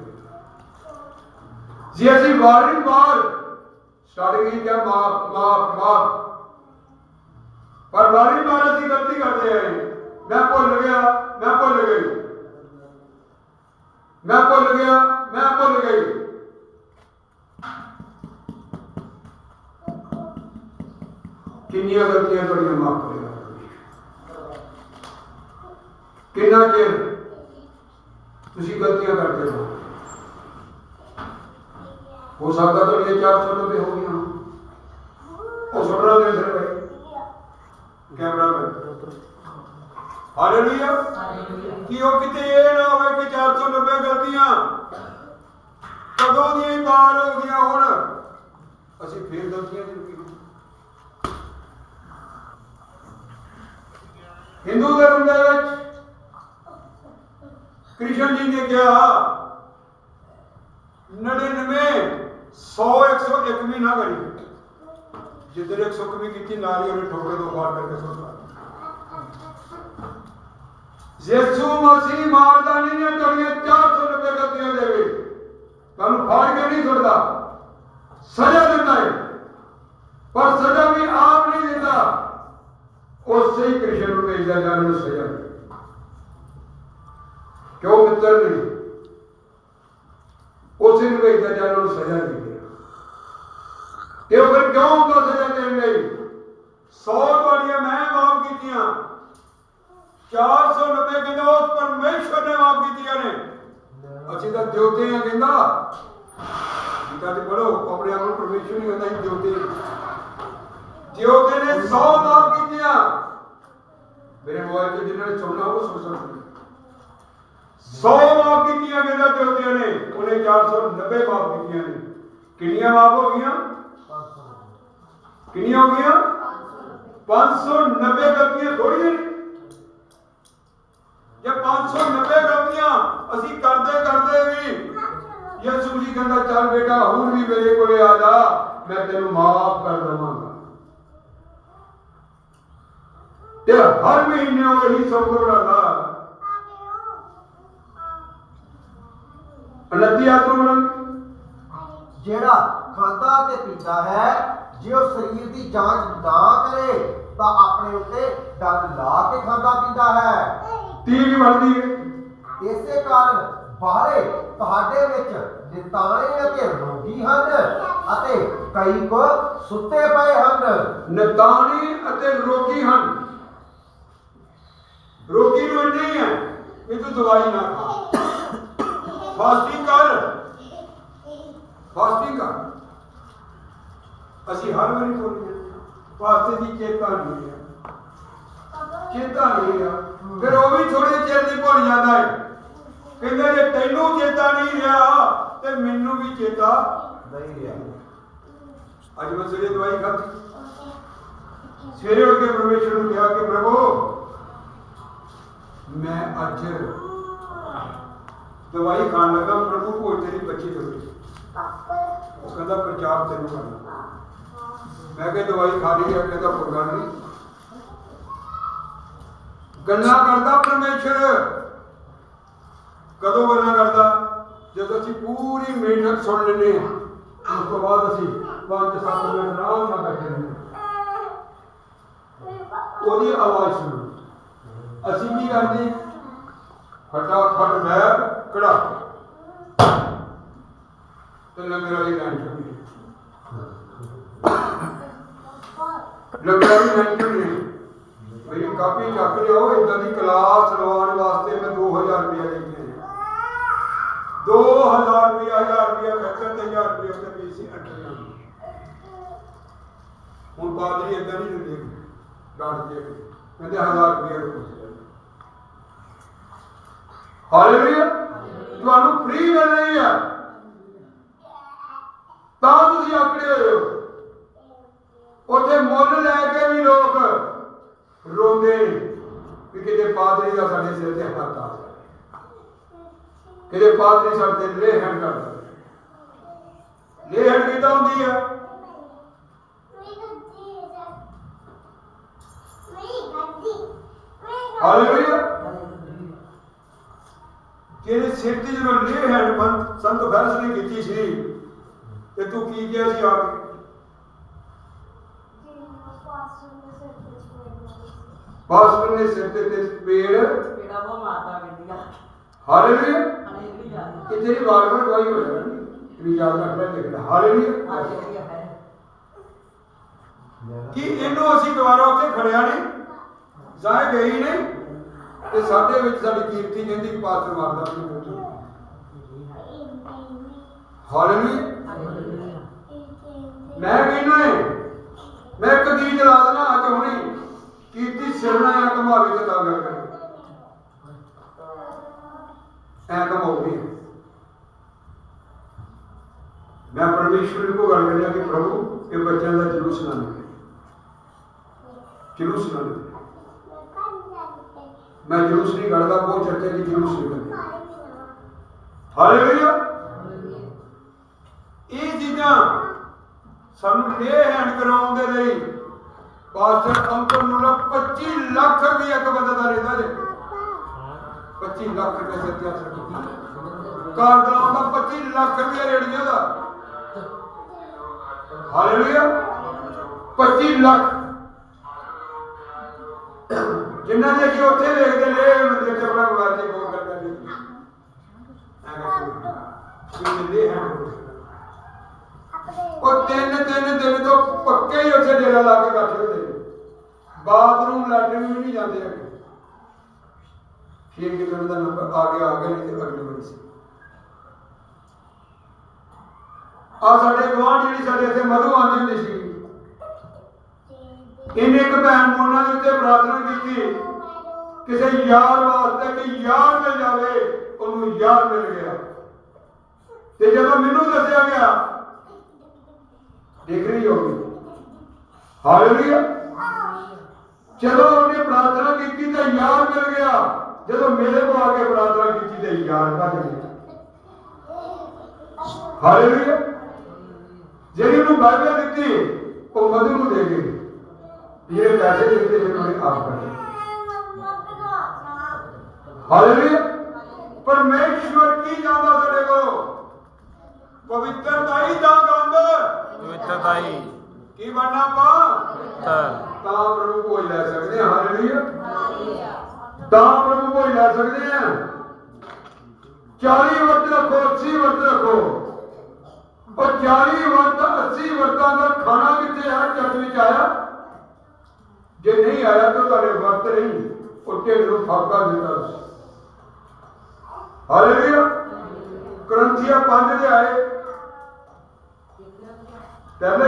ਜੇ ਅਸੀਂ ਵਾਰੀ ਵਾਰ ਸਟਾਰਟਿੰਗ ਹੀ ਕਿਹਾ ਮਾਫ ਮਾਫ ਮਾਫ। ਪਰ ਵਾਰੀ ਵਾਰ ਅਸੀਂ ਗਲਤੀ ਕਰਦੇ ਆਏ। ਮੈਂ ਭੁੱਲ ਗਿਆ ਮੈਂ ਭੁੱਲ ਗਈ। ਮੈਂ ਭੁੱਲ ਗਿਆ ਮੈਂ ਭੁੱਲ ਗਈ ਕਿੰਨੀਆਂ ਗਲਤੀਆਂ ਤੁਹਾਡੀਆਂ ਮਾਫ ਕਰੇਗਾ ਕਿੰਨਾ ਚਿਰ ਤੁਸੀਂ ਗਲਤੀਆਂ ਕਰਦੇ ਹੋ ਹੋ ਸਕਦਾ ਤੁਹਾਡੀਆਂ 400 ਰੁਪਏ ਹੋ ਗਈਆਂ ਹੋਣ। ਉਹ ਸੁਣਨਾ ਦੇ ਸਿਰ ਭਾਈ ਕੈਮਰਾਮੈਨ ਹਾਲੇਲੂਇਆ ਕਿ ਉਹ ਕਿਤੇ ਇਹ ਨਾ ਹੋਵੇ ਕਿ 490 ਗਲਤੀਆਂ ਕਦੋਂ ਦੀਆਂ ਹੀ ਬਾਹਰ ਹੋ ਗਈਆਂ ਹੁਣ। ਅਸੀਂ ਫੇਰ ਗਲਤੀਆਂ ਚ ਰੁਕੀ ਹਿੰਦੂ ਧਰਮ ਦੇ ਵਿੱਚ ਕ੍ਰਿਸ਼ਨ ਜੀ ਨੇ ਕਿਹਾ 99 100 101 ਵੀ ਨਾ ਕਰੀ। ਜਿੱਦਣ 101 ਵੀ ਕੀਤੀ ਨਾਲ ਹੀ ਉਹਨੇ ਠੋਕੇ ਦੋ ਫਾੜ ਕਰਕੇ ਸੁੱਟਾ ਯਿਸੂ ਮਸੀਹ ਮਾਰਦਾ ਨਹੀਂ ਤੁਹਾਡੀਆਂ 490 ਗਲਤੀਆਂ ਦੇ ਵਿੱਚ। ਤੁਹਾਨੂੰ ਫਾੜ ਕੇ ਨਹੀਂ ਛੁੱਟਦਾ ਸਜ਼ਾ ਦਿੰਦਾ ਹੈ ਪਰ ਸਜ਼ਾ ਵੀ ਆਪ ਨਹੀਂ ਦਿੰਦਾ। ਉਸੇ ਹੀ ਕ੍ਰਿਸ਼ਨ ਨੂੰ ਭੇਜਦਾ ਜਾਨ ਨੂੰ ਸਜ਼ਾ ਕਿਉਂ ਮਿੱਤਰ ਨਹੀਂ? ਉਸੇ ਨੂੰ ਭੇਜਦਾ ਜਾਨ ਨੂੰ ਸਜ਼ਾ ਦੇ ਤੇ ਉਹ ਫਿਰ ਕਿਉਂ ਹੁੰਦਾ ਸਜ਼ਾ ਦੇਣ ਲਈ? 100 ਤੁਹਾਡੀਆਂ ਮੈਂ ਮਾਫ ਕੀਤੀਆਂ। 490 ਕਹਿੰਦਾ ਉਸ ਪਰਮੇਸ਼ਵਰ ਨੇ ਮਾਫ ਕੀਤੀਆਂ ਨੇ। ਅਸੀਂ ਤਾਂ ਦਿਉਤੇ ਆ ਕਹਿੰਦਾ। ਗੀਤਾ ਤੇ ਪੜੋ ਆਪਣੇ ਆਪ ਨੂੰ ਪਰਮੇਸ਼ਵਰ ਨਹੀਂ ਕਹਿੰਦਾ ਜੀ ਦਿਉਤੇ ਦਿਉਤੇ ਨੇ 100 ਮਾਫ ਕੀਤੀਆਂ। ਮੇਰੇ ਮੋਬਾਈਲ ਤੇ ਜਿਨ੍ਹਾਂ ਨੇ ਸੁਣਨਾ ਉਹ ਸੁਣ ਸਕਦੇ 100 ਮਾਫ ਕੀਤੀਆਂ ਕਹਿੰਦਾ ਦਿਉਤਿਆਂ ਨੇ। ਉਹਨੇ 490 ਮਾਫ ਕੀਤੀਆਂ ਨੇ। ਕਿੰਨੀਆਂ ਮਾਫ ਹੋ ਗਈਆਂ? ਕਿੰਨੀਆਂ ਹੋ ਗਈਆਂ? 590 ਗਲਤੀਆਂ ਥੋੜੀਆਂ ਨੇ। ਜੇ 590 ਗਲਤੀਆਂ ਅਸੀਂ ਕਰਦੇ ਕਰਦੇ ਵੀ। ਯਿਸੂ ਜੀ ਕਹਿੰਦਾ, ਚੱਲ ਬੇਟਾ, ਹੁਣ ਵੀ ਮੇਰੇ ਕੋਲੇ ਆ ਜਾ, ਮੈਂ ਤੈਨੂੰ ਮਾਫ ਕਰ ਦਵਾਂਗਾ। ਤੇ ਹਰ ਮਹੀਨੇ ਉਹ ਇਹੀ ਸਭ ਬਣਾਉਂਦਾ। ਅਨੱਤੀ ਆਤਮਾ ਬਣਾਉਂਦਾ ਜਿਹੜਾ ਖਾਂਦਾ ਤੇ ਪੀਂਦਾ ਹੈ, ਜੇ ਉਹ ਸਰੀਰ ਦੀ ਜਾਂਚ ਨਾ ਕਰੇ, ਤਾਂ ਆਪਣੇ ਉੱਤੇ ਦੰਡ ਲਾ ਕੇ ਖਾਂਦਾ ਪੀਂਦਾ ਹੈ। ਤੀ ਵੀ ਬਣਦੀ ਹੈ। ਇਸੇ ਕਾਰਨ ਬਾਹਰੇ ਤੁਹਾਡੇ ਵਿੱਚ ਨਿਤਾਣੇ ਅਤੇ ਰੋਗੀ ਹਨ ਅਤੇ ਕਈ ਕੋ ਸੁੱਤੇ ਪਏ ਹਨ। ਨਿਤਾਣੀ ਅਤੇ ਰੋਗੀ ਹਨ। ਰੋਗੀ ਨੂੰ ਇੰਨੇ ਹੀ ਵੀ ਤੂੰ ਦਵਾਈ ਨਾ ਖਾ। ਫਾਸਟਿੰਗ ਕਰ। ਫਾਸਟਿੰਗ ਕਰ। ਅਸੀਂ ਹਰ ਵਾਰੀ ਬੋਲਦੇ ਹਾਂ ਫਾਸਟੇ ਦੀ ਚੇਤਾ ਨਹੀਂ ਹੈ। ਚੇਤਾ ਨਹੀਂ ਰਿਹਾ। ਫਿਰ ਉਹ ਵੀ ਥੋੜੇ ਚਿਰ ਦੀ ਭੁੱਲ ਜਾਂਦਾ ਹੈ ਕਹਿੰਦੇ ਜੇ ਤੈਨੂੰ ਚੇਤਾ ਨਹੀਂ ਰਿਹਾ, ਤੇ ਮੈਨੂੰ ਵੀ ਚੇਤਾ ਨਹੀਂ ਰਿਹਾ। ਅੱਜ ਮੈਂ ਸਵੇਰੇ ਦਵਾਈ ਖਾਧੀ। ਸਵੇਰੇ ਉੱਠ ਕੇ ਪਰਮੇਸ਼ਰ ਨੂੰ ਕਿਹਾ ਕਿ ਪ੍ਰਭੂ, ਮੈਂ ਅੱਜ ਦਵਾਈ ਖਾਣ ਲੱਗਾ ਪ੍ਰਭੂ ਕੋਲ ਤੇਰੀ ਬੱਚੀ ਦੇ ਉਹ ਕਹਿੰਦਾ, ਪ੍ਰਚਾਰ ਤੈਨੂੰ ਕਰਨਾ। ਮੈਂ ਕਿਹਾ, ਦਵਾਈ ਖਾ ਲਈ ਹੈ ਕਹਿੰਦਾ, ਕੋਈ ਗੱਲ ਨਹੀਂ ਗੱਲਾਂ ਕਰਦਾ ਪਰਮੇਸ਼ਰ। ਕਦੋਂ ਗੱਲਾਂ ਕਰਦਾ? ਜਦੋਂ ਅਸੀਂ ਪੂਰੀ ਮਿਹਨਤ ਸੁਣ ਲੈਂਦੇ ਹਾਂ, ਉਸ ਤੋਂ ਬਾਅਦ ਅਸੀਂ 5-7 ਮਿੰਟ ਆਰਾਮ ਨਾਲ ਬੈਠੇ ਰਹਿੰਦੇ ਉਹਦੀ ਆਵਾਜ਼ ਸੁਣੋ। ਅਸੀਂ ਕੀ ਕਰਦੇ? ਫਟਾਫਟ ਬੈਗ ਕੜਾ ਤੇ ਲੰਗਰ ਵਾਲੀ ਲਾਈਨ ਚੁੱਕੀ ਲੰਗਰ ਵਾਲੀ ਲਾਈਨ ਚੁੱਕੀ ਮੇਰੀ ਕਾਪੀ ਚੱਕ ਲਿਓ ਇਦਾਂ ਦੀ ਕਲਾਸ ਲਵਾਉਣ ਵਾਸਤੇ ਮੈਂ 2000 ਰੁਪਏ ਦੇ ਕੇ 2000 ਰੁਪਏ 1000 ਰੁਪਏ ਖਰਚਾ ਤੇ 1000 ਰੁਪਏ ਉੱਤੇ ਪੀਸੀ ਅੱਟੀਆਂ ਹੁਣ ਬਾਦਰੀ ਇਦਾਂ ਨਹੀਂ ਦਿੰਦੇ ਡਾਂਟ ਕਹਿੰਦੇ 1000 ਰੁਪਏ ਰੁਕੋ ਹਾਲੇਲੂਇਆ ਤੁਹਾਨੂੰ ਫ੍ਰੀ ਮਿਲ ਰਹੀ ਹੈ। ਤਾਂ ਤੁਸੀਂ ਆਕੜੇ ਹੋਏ ਹੋ। ਉੱਥੇ ਮੁੱਲ ਲੈ ਕੇ ਵੀ ਲੋਕ ਰੋਂਦੇ ਨੇ ਵੀ ਕਿਤੇ ਪਾਦਰੀ ਦਾ ਸਾਡੇ ਸਿਰ ਤੇ ਹੱਥ ਆ ਜਾਏ ਕਿਤੇ ਪਾਦਰੀ ਸਾਡੇ ਤੇ ਲੈ ਕਰ ਦੇ ਲੈ ਕਿਦਾਂ ਹੁੰਦੀ ਆ? ਹਾਲੇਲੂਇਆ ਜਿਹਦੇ ਸਿਰ ਤੇ ਜਦੋਂ ਲੈ ਹੈਂਡ ਬੰਦ, ਸੰਤ ਫੈਰਸ ਨੇ ਕੀਤੀ ਸੀ, ਤੇ ਤੂੰ ਕੀ ਕਿਹਾ ਸੀ ਆ ਕੇ? ਪਾਸਟਰ ਨੇ ਸਿਰ ਤੇ ਤੇ ਪੇੜ। ਕਿਹੜਾ ਉਹ ਮਾਤਾ ਕਹਿੰਦੀ ਆ। ਹਾਲੇਲੂਇਆ। ਹਾਲੇਲੂਇਆ। ਕਿ ਤੇਰੀ ਵਾਰ ਵਾਰ ਹੋ ਜਾਣੀ ਵੀ ਯਾਦ ਰੱਖ ਲੈ ਲਿਖਦਾ ਹਾਲੇਲੂਇਆ ਕਿ ਇਹਨੂੰ ਅਸੀਂ ਦੁਬਾਰਾ ਉੱਥੇ ਖੜਿਆ ਨਹੀਂ ਜਾਏ ਗਈ ਨਹੀਂ ਤੇ ਸਾਡੇ ਵਿੱਚ ਸਾਡੀ ਕੀਰਤੀ ਕਹਿੰਦੀ ਪਾਸਟਰ ਮਾਰਦਾ ਆਪਣੀ ਹਾਲੇਲੂਇਆ। ਮੈਂ ਕਹਿੰਦਾ ਮੈਂ ਇੱਕ ਗੀਤ ਲਾ ਦੇਣਾ ਅੱਜ ਹੁਣੇ। ਕੀਰਤੀ ਸਿਰਣਾ ਆ ਕਮਾਵੇ ਤੇ ਤਾਂ ਗੱਲ ਕਰੇ ਐ ਕਮਾਉਗੀ ਮੈਂ ਪਰਮੇਸ਼ਵਰ ਨੂੰ ਗੱਲ ਕਰਿਆ ਕਿ ਪ੍ਰਭੂ ਇਹ ਬੱਚਿਆਂ ਦਾ ਜਲੂਸ ਨਾ ਨਿਕਲੇ। ਜਲੂਸ ਨਾ ਨਿਕਲੇ। ਮੈਂ ਜਲੂਸ ਨਹੀਂ ਕੱਢਦਾ ਬਹੁਤ ਚਰਚੇ ਦੀ ਜਲੂਸ ਨਿਕਲਦੇ ਹਾਲੇਲੂਇਆ ਇਹ ਚੀਜ਼ਾਂ ਸਾਨੂੰ ਲੇ ਹੈਂਡ ਕਰਾਉਣ ਦੇ ਲਈ ਪਾਸਟਰ ਅੰਕਲ ਨੂੰ ਨਾ 25 ਲੱਖ ਰੁਪਏ ਇੱਕ ਬੰਦੇ ਦਾ ਲੈਂਦਾ ਜੇ। 25 ਲੱਖ ਰੁਪਏ ਸੱਚਾ ਸਰਕਾਰ ਕਾਰ ਕਲਾਉਣ ਦਾ 25 ਲੱਖ ਰੁਪਏ ਰੇੜੀਆਂ ਦਾ ਹਾਲੇਲੂਇਆ। 25 ਲੱਖ। ਜਿੰਨਾਂ ਦੇ ਕਿ ਉੱਥੇ ਵੇਖਦੇ ਲੈ ਮੰਦਿਰ ਚ ਆਪਣਾ ਮੋਬਾਈਲ ਤੇ ਫੋਨ ਕਰ ਕਰਦੇ ਐਵੇਂ ਲੈ ਹੈਂਡ ਉਹ ਤਿੰਨ ਤਿੰਨ ਦਿਨ ਤੋਂ ਪੱਕੇ ਹੀ ਉੱਥੇ ਡੇਰਾ ਲਾ ਕੇ ਬੈਠੇ ਹੁੰਦੇ ਨੇ। ਬਾਥਰੂਮ ਲੈਟਰਿਨ ਵੀ ਨਹੀਂ ਜਾਂਦੇ ਹੈਗੇ। ਫਿਰ ਕਿਤੇ ਦਾ ਨੰਬਰ ਆ ਗਿਆ ਆ ਗਿਆ ਨਹੀਂ ਤੇ ਅਗਲੀ ਵਾਰੀ ਸੀ। ਆ ਸਾਡੇ ਗਵਾਂਢ ਜਿਹੜੀ ਸਾਡੇ ਇੱਥੇ ਮਧੂ ਆਉਂਦੀ ਹੁੰਦੀ ਸੀ। ਇਹਨੇ ਇੱਕ ਭੈਣ ਮੋਨਾ ਦੇ ਉੱਤੇ ਪ੍ਰਾਰਥਨਾ ਕੀਤੀ। ਕਿਸੇ ਯਾਰ ਵਾਸਤੇ ਕਿ ਯਾਰ ਮਿਲ ਜਾਵੇ, ਉਹਨੂੰ ਯਾਰ ਮਿਲ ਗਿਆ। ਤੇ ਜਦੋਂ ਮੈਨੂੰ ਦੱਸਿਆ ਗਿਆ ਦੇਖ ਰਹੀ ਹੋਗੀ ਹਾਲੇਲੂਇਆ। ਜਦੋਂ ਉਹਨੇ ਪ੍ਰਾਰਥਨਾ ਕੀਤੀ ਤਾਂ ਯਾਰ ਮਿਲ ਗਿਆ। ਜਦੋਂ ਮੇਰੇ ਕੋਲ ਆ ਕੇ ਪ੍ਰਾਰਥਨਾ ਕੀਤੀ ਤੇ ਯਾਰ ਭੱਜ ਗਿਆ। ਹਾਲੇਲੂਇਆ। ਜਿਹੜੀ ਉਹਨੂੰ ਬਾਈਬਲ ਦਿੱਤੀ, ਉਹ ਮਧੂ ਨੂੰ ਦੇ ਗਏ ਇਹ ਪੈਸੇ ਦਿੱਤੇ ਜਿਹਨਾਂ ਨੇ ਆਪ ਕਰੇ ਹਾਲੇਲੂਇਆ। ਪਰਮੇਸ਼ਵਰ ਕੀ ਜਾਣਦਾ ਸਾਡੇ ਕੋਲ? ਪਵਿੱਤਰਤਾ ਹੀ ਦਾ ਗੰਦ ਪਵਿੱਤਰਤਾਈ ਕੀ ਬਣਨਾ ਪਾ ਪਵਿੱਤਰ। ਤਾਂ ਪ੍ਰਭੂ ਕੋਈ ਲੈ ਸਕਦੇ ਹਾਂ ਹਾਲੇਲੂਇਆ। ਤਾਂ ਪ੍ਰਭੂ ਕੋਈ ਲੈ ਸਕਦੇ ਹਾਂ। 40 ਵਰਤ ਰੱਖੋ 80 ਵਰਤ ਰੱਖੋ। ਉਹ 40 ਵਰਤ 80 ਵਰਤਾਂ ਦਾ ਖਾਣਾ ਕਿੱਥੇ ਆ? ਚਰਚ ਵਿੱਚ ਆਇਆ। ਜੇ ਨਹੀਂ ਆਇਆ ਤਾਂ ਤੁਹਾਡੇ ਵਰਤ ਨਹੀਂ ਢਿੱਡ ਨੂੰ ਫਾਕਾ ਦਿੱਤਾ ਸੀ ਹਾਲੇਲੂਇਆ। ਕਰੰਥੀਆ 5 ਦੇ ਆਏ। ਪਹਿਲੇ